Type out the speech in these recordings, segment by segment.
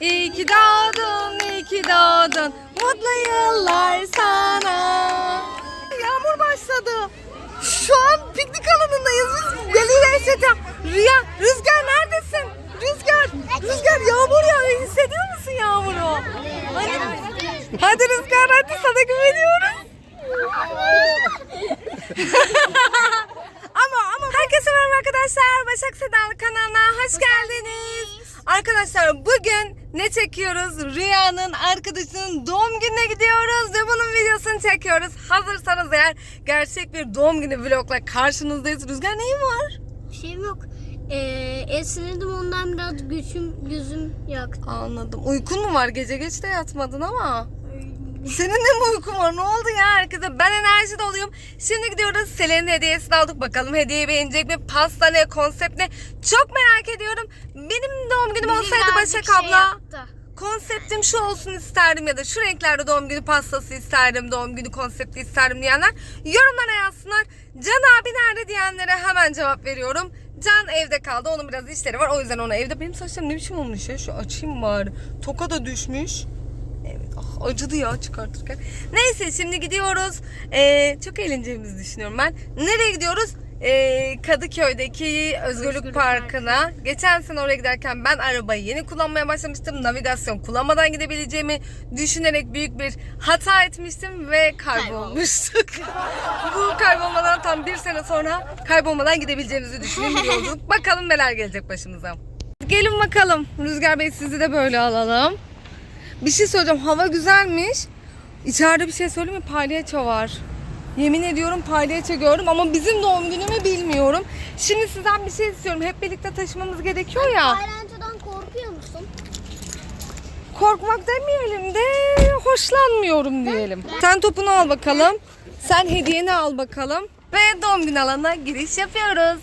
İyi ki doğdun, iyi ki doğdun. Mutlu yıllar sana. Yağmur başladı. Şu an piknik alanındayız. Biz Galile Eset'e. Rüya, Rüzgar neredesin? Rüzgar, Rüzgar yağmur yağıyor. Hissediyor musun yağmuru? Hadi, hadi Rüzgar hadi sana güveniyoruz. ama ama herkese merhaba arkadaşlar. Başak Sedalı kanalına hoş geldiniz. Arkadaşlar bugün ne çekiyoruz? Rüya'nın arkadaşının doğum gününe gidiyoruz ve bunun videosunu çekiyoruz. Hazırsanız eğer gerçek bir doğum günü vlogla karşınızdayız. Rüzgar neyin var? Bir şeyim yok. Ee, esnedim ondan biraz gözüm, gözüm yaktı. Anladım. Uykun mu var? Gece geç de yatmadın ama. Senin de mi uykun var? Ne oldu ya herkese? Ben enerji doluyum. Şimdi gidiyoruz. Selen'in hediyesini aldık. Bakalım hediyeyi beğenecek mi? Pasta ne? Konsept ne? Çok merak ediyorum. Benim doğum günüm olsaydı Birazcık Başak şey abla. yaptı. Konseptim şu olsun isterdim ya da şu renklerde doğum günü pastası isterdim, doğum günü konsepti isterdim diyenler yorumlara yazsınlar. Can abi nerede diyenlere hemen cevap veriyorum. Can evde kaldı. Onun biraz işleri var. O yüzden ona evde. Benim saçlarım ne biçim olmuş ya? Şu açayım bari. Toka da düşmüş. Evet. Ah, acıdı ya çıkartırken. Neyse şimdi gidiyoruz. Ee, çok eğleneceğimizi düşünüyorum ben. Nereye gidiyoruz? Ee, Kadıköy'deki Özgürlük, Özgürlük Parkı'na. Geçen sene oraya giderken ben arabayı yeni kullanmaya başlamıştım. Navigasyon kullanmadan gidebileceğimi düşünerek büyük bir hata etmiştim ve kaybolmuştuk. Bu kaybolmadan tam bir sene sonra kaybolmadan gidebileceğimizi yolculuk. Bakalım neler gelecek başımıza. Gelin bakalım. Rüzgar Bey sizi de böyle alalım. Bir şey söyleyeceğim. Hava güzelmiş. İçeride bir şey söyleyeyim mi? Palyaço var. Yemin ediyorum palyaço gördüm ama bizim doğum günümü bilmiyorum. Şimdi sizden bir şey istiyorum. Hep birlikte taşımamız gerekiyor ya. Ayrancıdan korkuyor musun? Korkmak demeyelim de hoşlanmıyorum diyelim. Sen topunu al bakalım. Sen hediyeni al bakalım. Ve doğum günü alanına giriş yapıyoruz.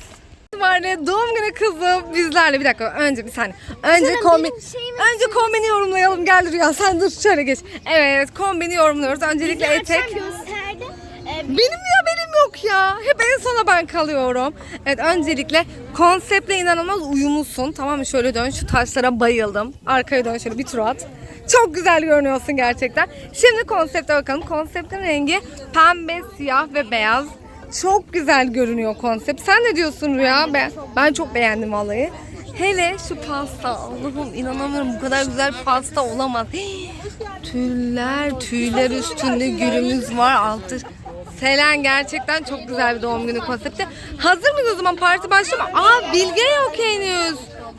Var doğum günü kızı bizlerle bir dakika önce bir saniye. Önce Canım, benim şeyimi önce kombini yorumlayalım gel Rüya sen dur şöyle geç. Evet kombini yorumluyoruz. Öncelikle etek. gösterdi. Ee, Benim ya benim yok ya. Hep en sona ben kalıyorum. Evet öncelikle konseptle inanılmaz uyumlusun. Tamam mı? Şöyle dön şu taşlara bayıldım. Arkaya dön şöyle bir tur at. Çok güzel görünüyorsun gerçekten. Şimdi konsepte bakalım. Konseptin rengi pembe, siyah ve beyaz. Çok güzel görünüyor konsept. Sen ne diyorsun Rüya? Ben, ben çok beğendim vallahi. Hele şu pasta. Allah'ım inanamıyorum bu kadar güzel pasta olamaz. Hii, Tüller, tüyler üstünde gülümüz var. Altı Selen gerçekten çok güzel bir doğum günü konsepti. Hazır mıyız o zaman parti başlıyor mu? Aa Bilge yok henüz.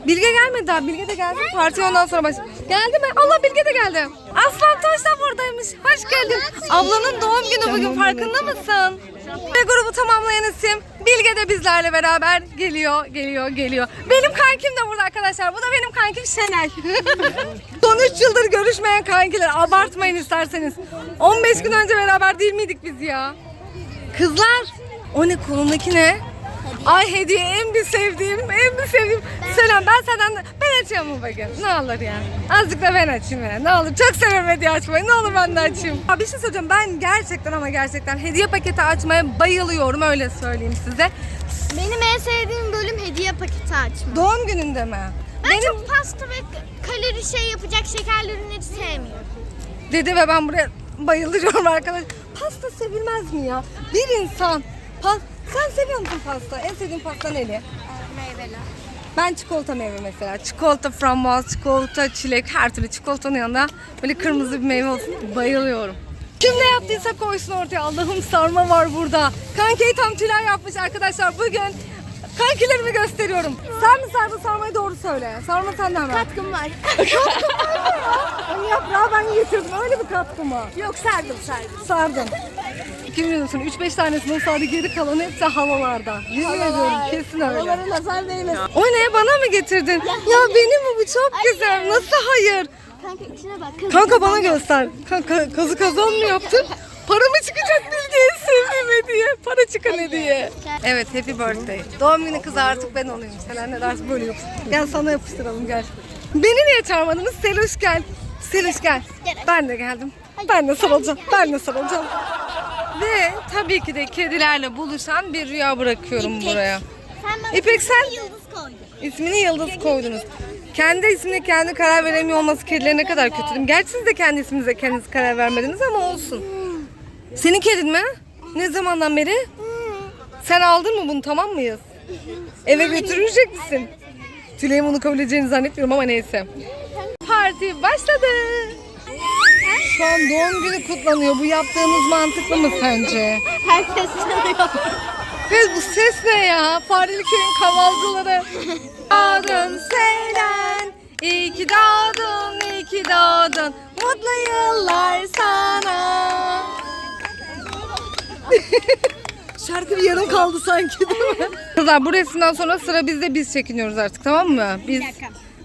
Bilge gelmedi daha. Bilge de gelsin parti ondan sonra baş. Geldi mi? Allah Bilge de geldi. Aslan Taş da buradaymış. Hoş geldin. Ablanın doğum günü bugün farkında mısın? Ve grubu tamamlayan isim Bilge de bizlerle beraber geliyor, geliyor, geliyor. Benim kankim de burada arkadaşlar. Bu da benim kankim Şenay. Son 3 yıldır görüşmeyen kankiler. Abartmayın isterseniz. 15 gün önce beraber değil miydik biz ya? Kızlar o ne kolundaki ne? Ay hediye en bir sevdiğim, en bir sevdiğim. Selam ben senden de, ben açayım mı bugün? Ne olur ya. Azıcık da ben açayım ya. Ne olur. Çok seviyorum hediye açmayı. Ne olur ben de açayım. Abi bir şey söyleyeceğim. Ben gerçekten ama gerçekten hediye paketi açmaya bayılıyorum. Öyle söyleyeyim size. benim en sevdiğim bölüm hediye paketi açma. Doğum gününde mi? Ben Benim çok pasta ve kalori şey yapacak şekerli ürünleri sevmiyorum. dedi ve ben buraya bayılıyorum arkadaş. Pasta sevilmez mi ya? Bir insan pas sen seviyor musun pasta? En sevdiğin pasta neli? Meyveler. Ben çikolata meyve mesela. Çikolata frambuaz, çikolata çilek, her türlü çikolatanın yanında böyle kırmızı bir meyve olsun. Bayılıyorum. Kim ne yaptıysa koysun ortaya. Allah'ım sarma var burada. Kankeyi tam Tülay yapmış arkadaşlar. Bugün kankilerimi gösteriyorum. Sen mi sardın sarmayı doğru söyle. Sarma senden ver. Katkım var. Hani yaprağı ben getirdim. Öyle bir katkı mı? Yok sardım sardım. Sardım. Kim biliyor musun? 3-5 tanesinin sadece geri kalanı hepsi havalarda. Yemin ediyorum kesin öyle. Havalara nazar değmesin. O ne? Bana mı getirdin? Ya benim mi bu çok güzel. Nasıl hayır? Kanka içine bak. Kanka bana göster. Kanka kazı kazan mı yaptın? Para mı çıkacak bildiğin sevdiğim hediye? Para çıkan hediye. Evet happy birthday. Doğum günü kızı artık ben olayım. Selen ne dersin böyle yap. Gel sana yapıştıralım gel. Beni niye çağırmadınız? Seluş gel. Seluş gel. Ben de geldim. Ben de sarılacağım. Ben de sarılacağım. Ve tabii ki de kedilerle buluşan bir rüya bırakıyorum buraya. Sen bana İpek sen? yıldız koydun. İsmini Yıldız koydunuz. Kendi ismine kendi karar veremiyor olması kedileri ne kadar kötü değil mi? Gerçi siz de kendi isminize kendiniz karar vermediniz ama olsun. Senin kedin mi? Ne zamandan beri? Sen aldın mı bunu tamam mıyız? Eve götürmeyecek misin? Tülay'ın bunu kabul edeceğini zannetmiyorum ama neyse. Parti başladı. Şu an doğum günü kutlanıyor. Bu yaptığınız mantıklı mı sence? Herkes tanıyor. Kız bu ses ne ya? Fareli köyün kavalcıları. Doğdun Selen, iyi ki doğdun, iyi ki doğdun. Mutlu yıllar sana. Şarkı bir yarım kaldı sanki değil mi? Kızlar bu resimden sonra sıra bizde biz çekiniyoruz artık tamam mı? Biz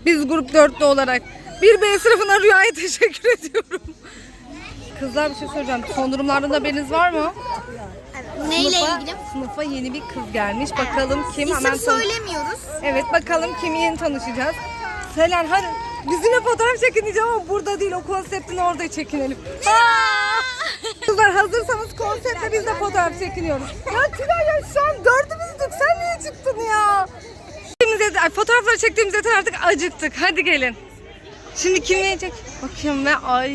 biz grup dörtlü olarak bir B sınıfına Rüya'ya teşekkür ediyorum. Kızlar bir şey soracağım. Son durumlardan haberiniz var mı? Neyle Sınıfa- ilgili? Sınıfa yeni bir kız gelmiş. Bakalım kim? İsim Hemen söylemiyoruz. Evet bakalım kimi yeni tanışacağız. Selen hadi bizimle fotoğraf çekin diyeceğim ama burada değil o konseptin orada çekinelim. Aa! Kızlar hazırsanız konseptle biz de fotoğraf çekiniyoruz. Ya Tülay ya şu an dördümüzdük sen niye çıktın ya? Ay, fotoğrafları çektiğimiz yeter artık acıktık hadi gelin. Şimdi kim yiyecek? Bakayım ve ay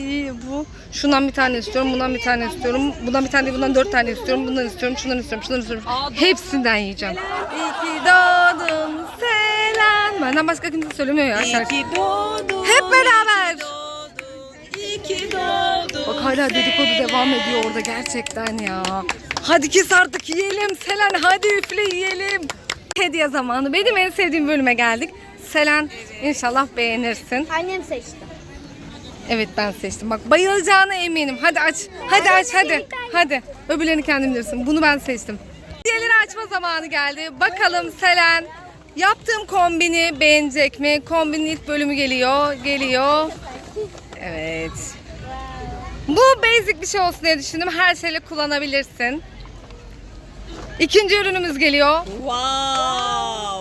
bu. Şundan bir tane istiyorum, bundan bir tane istiyorum. Bundan bir tane değil, bundan dört tane istiyorum. Bundan istiyorum, şundan istiyorum, şundan istiyorum. Hepsinden yiyeceğim. İyi ki doğdun Selen. Benden başka kimse söylemiyor ya şarkı. Hep beraber. Bak hala dedikodu devam ediyor orada gerçekten ya. Hadi kes artık yiyelim Selen hadi üfle yiyelim. Hediye zamanı. Benim en sevdiğim bölüme geldik. Selen inşallah beğenirsin. Annem seçti. Evet ben seçtim. Bak bayılacağına eminim. Hadi aç. Hadi aç hadi. Hadi. Öbürlerini kendin bilirsin. Bunu ben seçtim. Hediyeleri açma zamanı geldi. Bakalım Selen yaptığım kombini beğenecek mi? Kombinin ilk bölümü geliyor. Geliyor. Evet. Bu basic bir şey olsun diye düşündüm. Her şeyle kullanabilirsin. İkinci ürünümüz geliyor. Wow.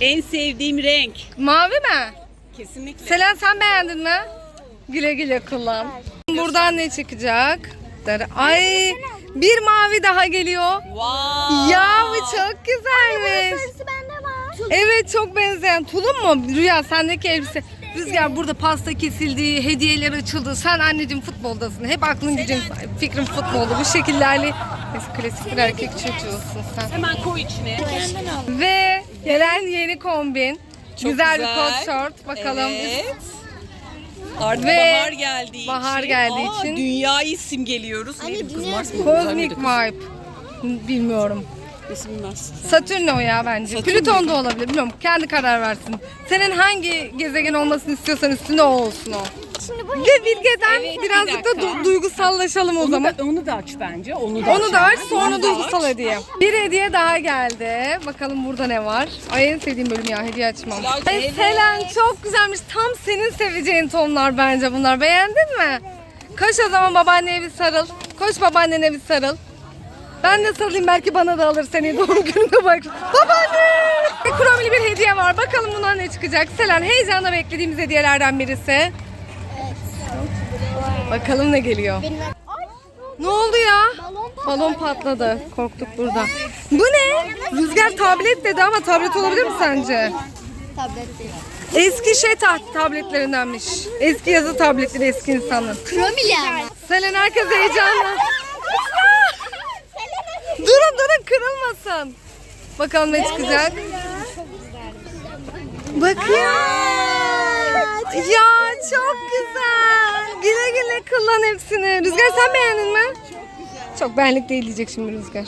En sevdiğim renk. Mavi mi? Kesinlikle. Selen sen beğendin mi? Güle güle kullan. Buradan ne çıkacak? Ay bir mavi daha geliyor. Wow. Ya bu çok güzelmiş. Sarısı bende var. Evet çok benzeyen. Tulum mu? Rüya sendeki elbise. Rüzgar burada pasta kesildi, hediyeler açıldı. Sen anneciğim futboldasın. Hep aklın gücün, fikrin futbolda. Bu şekillerle Neyse, klasik bir erkek çocuğusun sen. Hemen koy içine. Ve gelen yeni kombin. Çok güzel, bir güzel. kot şort. Bakalım. Evet. Artık Ve bahar geldiği bahar için. geldiği Aa, için- Dünyayı simgeliyoruz. Neydi bu kız dünya- Mars mı? Cosmic Vibe. Bilmiyorum. İsmi Mars. Satürn o ya bence. Satürn Plüton da olabilir. Bilmiyorum. Kendi karar versin. Senin hangi gezegen olmasını istiyorsan üstünde o olsun o. Şimdi bu Ve Bilge'den Evet, bir birazcık da dakika. du- duygusallaşalım o Onu zaman. da, onu da aç bence. Onu da Onu da aç sonra Onu da duygusal hediye. Bir hediye daha geldi. Bakalım burada ne var? Ay en sevdiğim bölüm ya hediye açmam. Ay evet. Selen çok güzelmiş. Tam senin seveceğin tonlar bence bunlar. Beğendin mi? Koş o zaman babaanneye bir sarıl. Koş babaannene bir sarıl. Ben de sarılayım belki bana da alır seni doğum gününe bak. Babaanne! Kromili bir hediye var. Bakalım bundan ne çıkacak. Selen heyecanla beklediğimiz hediyelerden birisi. Bakalım ne geliyor. Ne oldu ya? balon patladı. Korktuk burada. Bu ne? Rüzgar tablet dedi ama tablet olabilir mi sence? tablet değil. Eski şey ta- tabletlerindenmiş. Eski yazı tabletleri eski insanın. Kromili ama. Selen herkes heyecanla. Durun durun kırılmasın. Bakalım ne çıkacak. Bakın. Ya çok güzel. Güle güle kullan hepsini. Rüzgar sen beğendin mi? Çok benlik değil diyecek şimdi Rüzgar.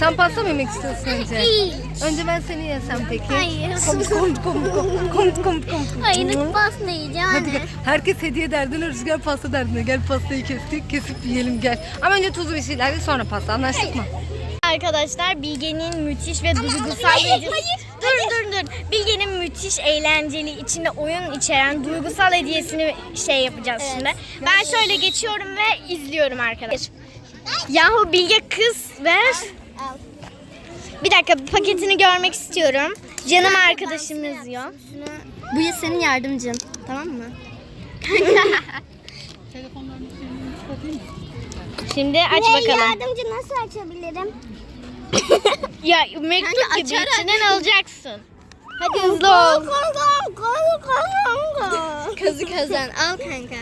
Sen pasta mı yemek istiyorsun önce? Önce ben seni yesem peki. Hayır. Kom kom kom kom kom kom kom kom. Hayır pasta yiyeceğim Hadi gel. Herkes hediye derdine, Rüzgar pasta derdine. Gel pastayı kestik, kesip yiyelim gel. Ama önce tuzlu bir şeyler sonra pasta. Anlaştık mı? Arkadaşlar Bilge'nin müthiş ve duygusal hediyesi. Dur dur dur. Bilge'nin müthiş eğlenceli içinde oyun içeren duygusal hediyesini şey yapacağız şimdi. Ben şöyle geçiyorum ve izliyorum arkadaşlar. Yahu Bilge kız ver. Bir dakika paketini görmek istiyorum. Canım arkadaşım yazıyor. Bu ya senin yardımcın. Tamam mı? Şimdi aç bakalım. Yardımcı nasıl açabilirim? Ya mektup Kanka gibi açarak. içinden alacaksın. Hadi hızlı ol. Korkum kazan. Al kanka.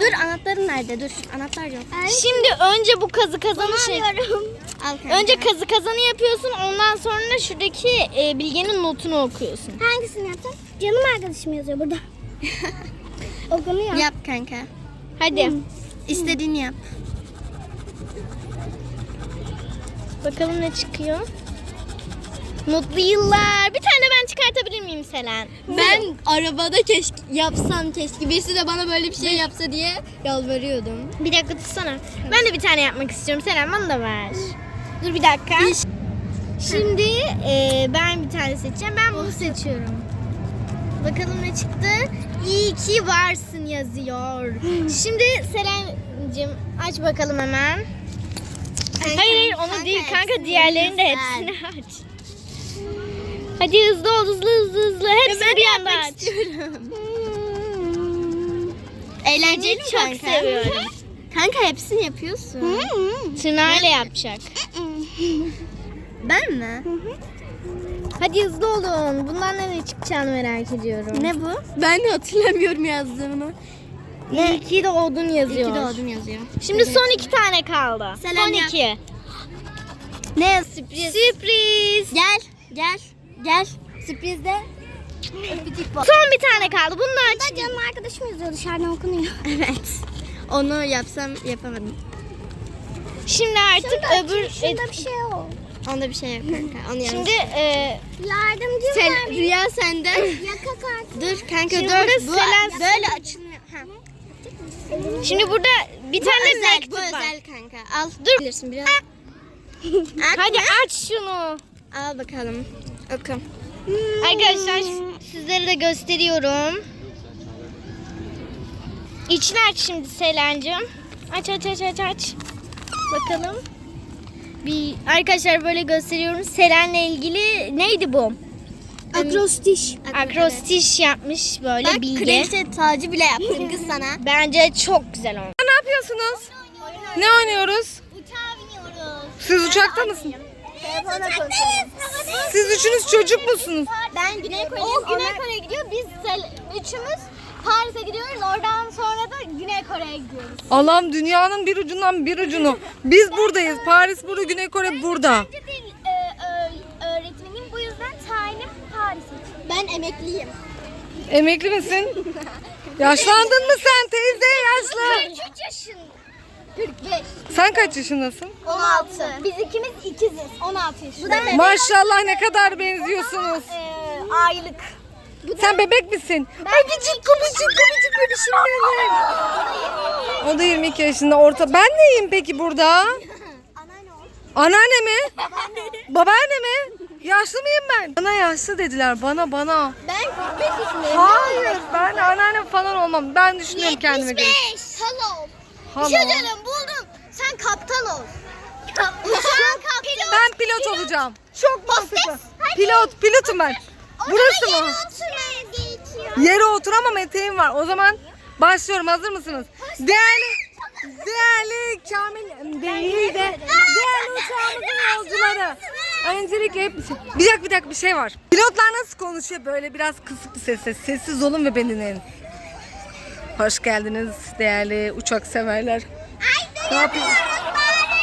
Dur anahtarın nerede? Dur. Anahtar yok. Şimdi önce bu kazı kazanı şey. Al kanka. Önce kazı kazanı yapıyorsun. Ondan sonra şuradaki e, bilgenin notunu okuyorsun. Hangisini yapacağım? Canım arkadaşım yazıyor burada. Okunuyor. Yap kanka. Hadi. İstediğini yap. Bakalım ne çıkıyor. Mutlu yıllar. Bir tane ben çıkartabilir miyim Selen? Ben arabada keşke yapsam keşke. Birisi de bana böyle bir şey yapsa diye yalvarıyordum. Bir dakika tutsana. Ben de bir tane yapmak istiyorum. Selen bana da ver. Dur bir dakika. Şimdi e, ben bir tane seçeceğim. Ben bunu seçiyorum. Bakalım ne çıktı? İyi ki varsın yazıyor. Şimdi Selen'cim aç bakalım hemen. Hayır hayır onu kanka, değil kanka hepsini diğerlerini de hepsini aç. Hadi hızlı ol hızlı hızlı hızlı. Hepsini bir anda aç. Eğlenceli mi Çok kanka? seviyorum. Kanka hepsini yapıyorsun. Tırnağıyla yapacak. Ben mi? Hadi hızlı olun. Bundan ne çıkacağını merak ediyorum. Ne bu? Ben de hatırlamıyorum yazdığımı. Ne? İyi ki doğdun yazıyor. İki doğdum yazıyor. Şimdi son iki tane kaldı. Selen son yap. iki. Ne sürpriz? Sürpriz. Gel, gel, gel. Sürprizde. Son bir tane kaldı. Bunu da aç. Canım arkadaşım yazıyor dışarıdan okunuyor. Evet. Onu yapsam yapamadım. Şimdi artık öbür... Şurada bir şey yok. Onda bir şey yok kanka. Onu. Şimdi e, Yardımcı Sen, var. Rüya sende. Yaka kartı. Dur kanka Şimdi dur. Bu böyle açılmıyor. Şimdi burada bir Bu tane özel, mektup bu var. özel kanka. Al. Dur. Bilirsin biraz. Hadi aç şunu. Al bakalım. Oku. Arkadaşlar sizlere de gösteriyorum. İçini aç şimdi Selen'cim. Aç aç aç aç aç. Bakalım. Bir arkadaşlar böyle gösteriyorum. Selen'le ilgili neydi bu? Akrostiş. Akrostiş yapmış böyle Bak bilge. kraliçe tacı bile yaptım kız sana. Bence çok güzel olmuş. Ne yapıyorsunuz? Ne oynuyoruz? Uçağa biniyoruz. Siz uçakta konuşalım. Siz üçünüz çocuk musunuz? Ben Güney Kore'yim. O Güney Kore'ye gidiyor. Biz üçümüz Paris'e gidiyoruz. Oradan sonra da Güney Kore'ye gidiyoruz. Allah'ım dünyanın bir ucundan bir ucunu. Biz buradayız. Paris burada, Güney Kore burada. Dil öğretmenim Ben emekliyim. Emekli misin? Yaşlandın mı sen teyze yaşlı? 43 yaşında. 45. Sen kaç yaşındasın? 16. Biz ikimiz ikiziz. 16 yaşında. Maşallah ne kadar benziyorsunuz. Ee, aylık. Sen bebek misin? Ay küçük küçük küçük bebişim benim. O da 22 yaşında. Orta. Ben neyim peki burada? Anneanne mi? Babaanne mi? Yaşlı mıyım ben? Bana yaşlı dediler. Bana bana. Ben 45 yaşındayım. Hayır ben anneannem falan olmam. Ben düşünüyorum kendime göre. 75. Hello. Hala. buldum. Sen kaptan ol. Sen kaptan. Ben pilot olacağım. Çok mantıklı. Pilot, pilotum ben. Burası mı? Yere oturamam eteğim var. O zaman başlıyorum. Hazır mısınız? Değerli, değerli Kamil değil de değerli uçağımızın yolcuları. Öncelikle hep bir dakika bir dakika bir şey var. Pilotlar nasıl konuşuyor? Böyle biraz kısık bir sesle. Sessiz olun ve beni dinleyin. Hoş geldiniz değerli uçak severler. Ne yapıyorsun?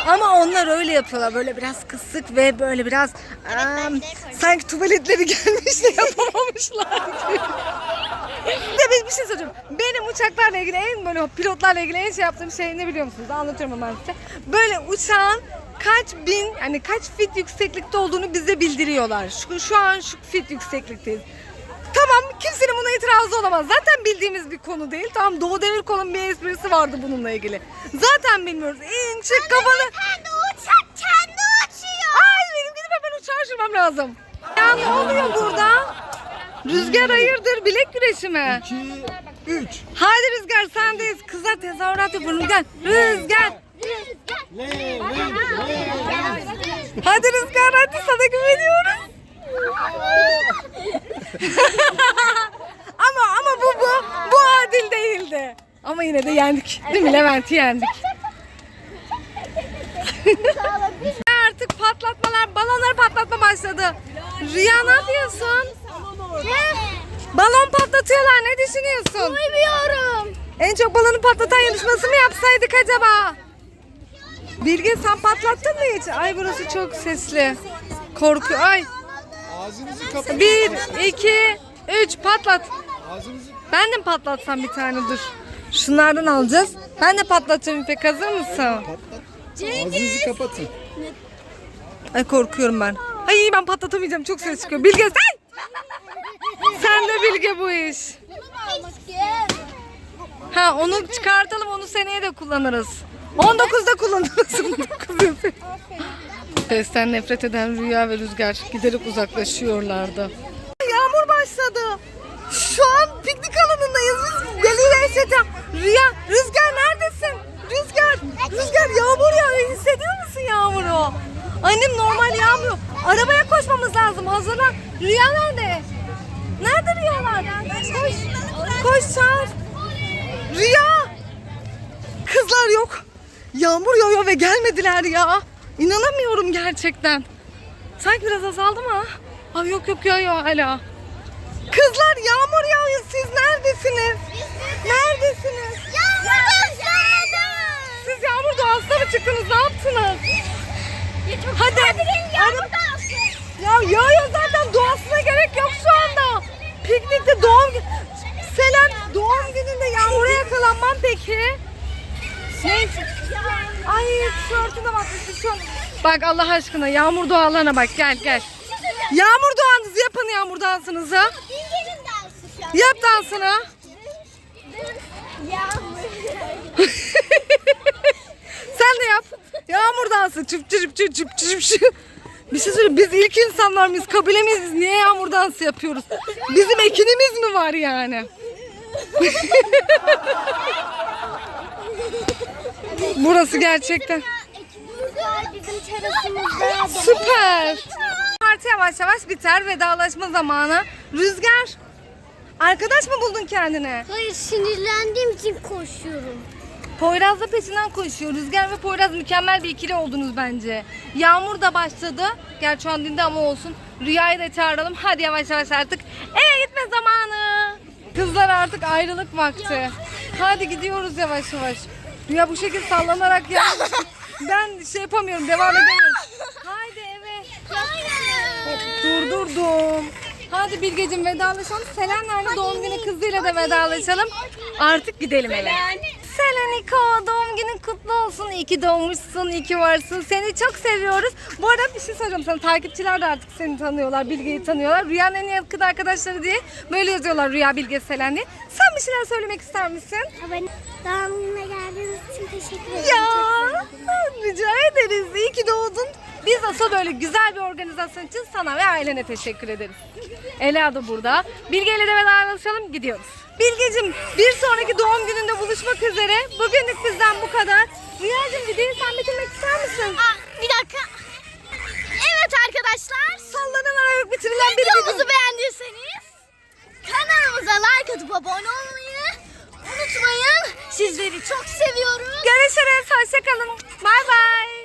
Ama onlar öyle yapıyorlar böyle biraz kısık ve böyle biraz am, sanki tuvaletleri gelmiş de yapamamışlar gibi. Bir bir, şey söyleyeceğim. Benim uçaklarla ilgili en böyle pilotlarla ilgili en şey yaptığım şey ne biliyor musunuz? Anlatıyorum hemen size. Böyle uçağın kaç bin yani kaç fit yükseklikte olduğunu bize bildiriyorlar. Şu, şu an şu fit yükseklikteyiz. Tamam kimsenin buna itirazı olamaz. Zaten bildiğimiz bir konu değil. Tamam Doğu Demirkol'un bir esprisi vardı bununla ilgili. Zaten bilmiyoruz. İn çık kafanı. Kendi uçak kendi uçuyor. Ay benim gidip hemen uçağa sürmem lazım. Ya ne oluyor burada? Rüzgar hayırdır bilek güreşi mi? 2, 3. Haydi Rüzgar sendeyiz. Kızlar tezahürat yapın Rüzgar. Rüzgar. Hadi Rüzgar hadi sana güveniyoruz. ama ama bu bu bu adil değildi. Ama yine de yendik. Değil mi Levent'i yendik. Artık patlatmalar, balonları patlatma başladı. Rüya ne yapıyorsun? Balon patlatıyorlar. Ne düşünüyorsun? Duymuyorum. En çok balonu patlatan yarışması mı yapsaydık acaba? Bilge sen patlattın mı hiç? Ay burası çok sesli. Korkuyor. Ay. Ağzınızı kapatın. Bir, iki, üç patlat. Ağzınızı Ben de mi patlatsam bir tane dur. Şunlardan alacağız. Ben de patlatacağım İpek hazır mısın? ağzınızı kapatın. Ay korkuyorum ben. Ay ben patlatamayacağım çok ses çıkıyor. Bilge sen! Sen de Bilge bu iş. Ha onu çıkartalım onu seneye de kullanırız. 19'da kullanırız. 19 Pesten nefret eden Rüya ve Rüzgar giderek uzaklaşıyorlardı. Yağmur başladı. Şu an piknik alanındayız. Biz Galile Eşet'e. Rüya, Rüzgar neredesin? Rüzgar, Rüzgar yağmur yağıyor. Hissediyor musun yağmuru? Annem normal yağmıyor. Arabaya koşmamız lazım. Hazırlan. Rüya nerede? Nerede Rüyalar? Koş. Koş çağır. Rüya. Kızlar yok. Yağmur yağıyor ve gelmediler ya. İnanamıyorum gerçekten. Sanki biraz azaldı mı? Abi yok yok yağıyor hala. Kızlar yağmur yağıyor. Siz neredesiniz? Neredesiniz? Siz yağmur doğasına mı çıktınız? Ne yaptınız? Hadi. Yağmur Ya yağıyor zaten doğasına gerek yok şu anda. Piknikte doğum. Selen doğum gününde yağmura yakalanmam peki. Neyse. Ay tişörtüne bak. tişört. Bak Allah aşkına yağmur doğalarına bak gel gel. Yağmur doğanızı yapın yağmur dansınızı. Yap dansını. Sen de yap. Yağmur dansı. Çıp çıp çıp çıp çıp. Bir şey söyleyeyim. Biz ilk insanlar mıyız? Kabile miyiz? Biz niye yağmur dansı yapıyoruz? Bizim ekinimiz mi var yani? Burası gerçekten. Süper. Parti yavaş yavaş biter. Vedalaşma zamanı. Rüzgar. Arkadaş mı buldun kendine? Hayır sinirlendiğim için koşuyorum. Poyraz da peşinden koşuyor. Rüzgar ve Poyraz mükemmel bir ikili oldunuz bence. Yağmur da başladı. Gerçi şu an dinde ama olsun. Rüyayı da çağıralım. Hadi yavaş yavaş artık eve gitme zamanı. Kızlar artık ayrılık vakti. Hadi gidiyoruz yavaş yavaş. Rüya bu şekilde sallanarak ya. Ben şey yapamıyorum. Devam edemiyorum. Haydi eve. Durdurdum. Hadi Bilgeciğim vedalaşalım. Selenlerle doğum günü kızıyla da vedalaşalım. Artık gidelim eve. Seleniko doğum günün kutlu olsun. İyi ki doğmuşsun, iyi ki varsın. Seni çok seviyoruz. Bu arada bir şey söyleyeceğim sana. Takipçiler de artık seni tanıyorlar, Bilge'yi tanıyorlar. Rüya'nın en yakın arkadaşları diye böyle yazıyorlar Rüya, Bilge, Selen diye. Sen bir şeyler söylemek ister misin? Ben doğum gününe geldiğiniz için teşekkür ederim. Ya rica ederiz. İyi ki doğdun. Biz asıl böyle güzel bir organizasyon için sana ve ailene teşekkür ederiz. Ela da burada. Bilge ile de vedalaşalım gidiyoruz. Bilgecim bir sonraki doğum gününde buluşmak üzere. Bugünlük bizden bu kadar. Rüyacığım videoyu sen bitirmek ister misin? Bir dakika. Evet arkadaşlar. Sallanarak bitirilen bir Videomuzu video. beğendiyseniz kanalımıza like atıp abone olmayı unutmayın. Sizleri çok seviyoruz. Görüşürüz. Hoşçakalın. Bay bay.